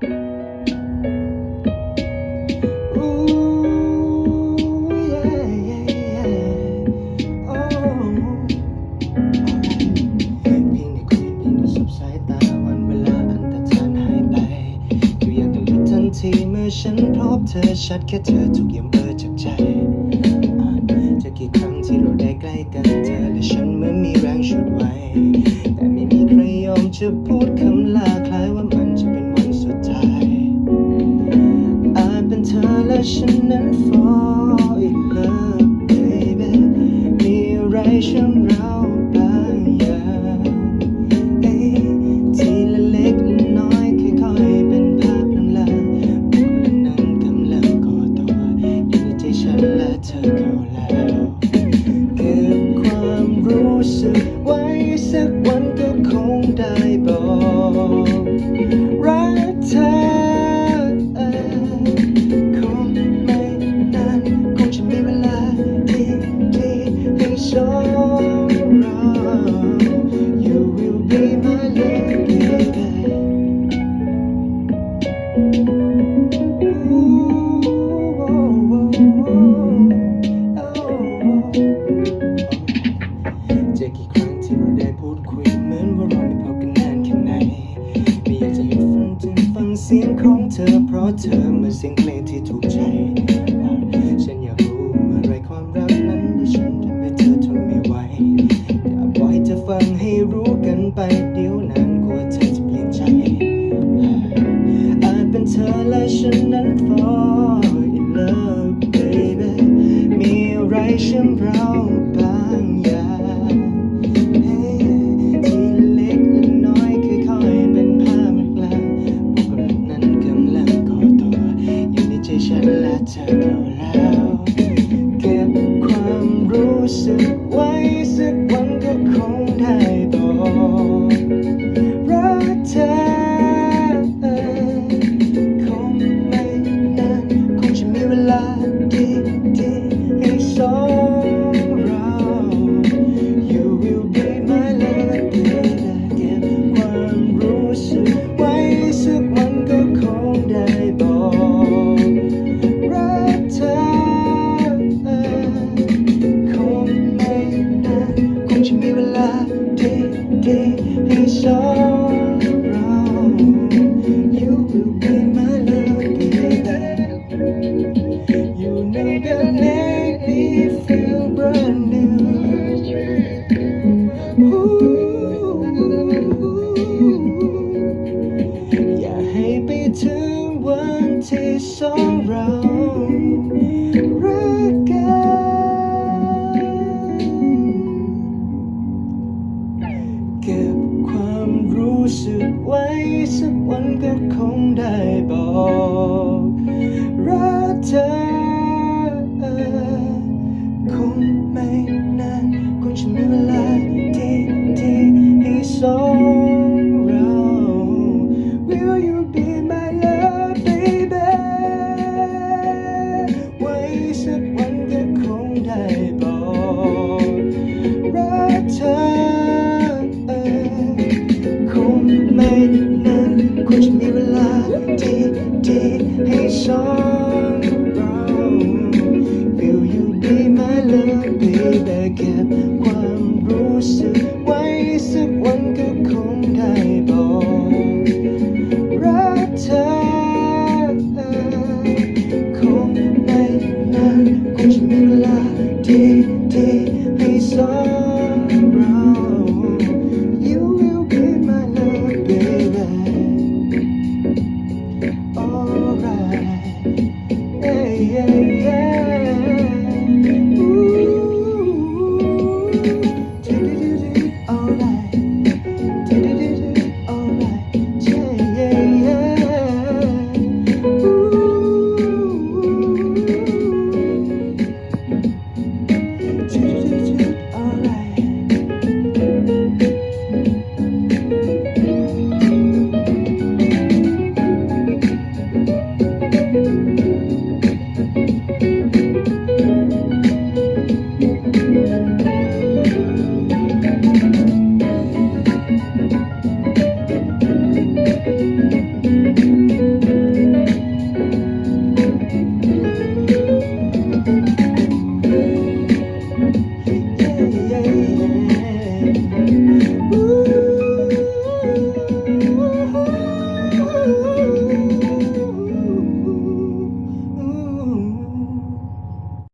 ทุกอย่างต้องหยุดทันทีเมื่อฉันพบเธอชัดแค่เธอทุกอย่างเบอร์จากใจ ฉันนั้น fall in love baby มีอะไรช่างเราบางอย่างเอ้ทีละเล็กละน้อยค่อยๆเป็นภาพลางๆบุคคลนั้นกำลังก่อตัวอยู่ในใจฉันและเธอเข้าแล้วเก็บความรู้สึกไว้สักวันก็คงได้บอก เสียงของเธอเพราะเธอมือนเสียงเพลงที่ถูกใจ ฉันอยากรู้เมื่อไรความรักนั้นได้ฉันทำให้เธอทนไม่ไหวอยากบอกให้เธอฟังให้รู้ ไปเดี๋ยวนานกว่าเธอจะเปลี่ยนใจ อาจเป็นเธอและฉันนั้น fall in love baby มีอะไรเชื่อมเราบางอย่างทีละเล็กและน้อยค่อยๆเป็นภาพกลางๆบุคลิกนั้นกำลังก่อตัวอยู่ในใจฉันและเธอเข้าแล้วเก็บความรู้สึกไว้สักวันก็คงได้ ถึงวันที่สองเรา สึกไว้สักวันก็คงได้บอกรักเธอ มีเวลาที่ที่ให้สองเรา Will you be my love baby เก็บความรู้สึกไว้สักวันก็คงได้บอกรักเธอคงไม่นานคงจะมีเวลาที่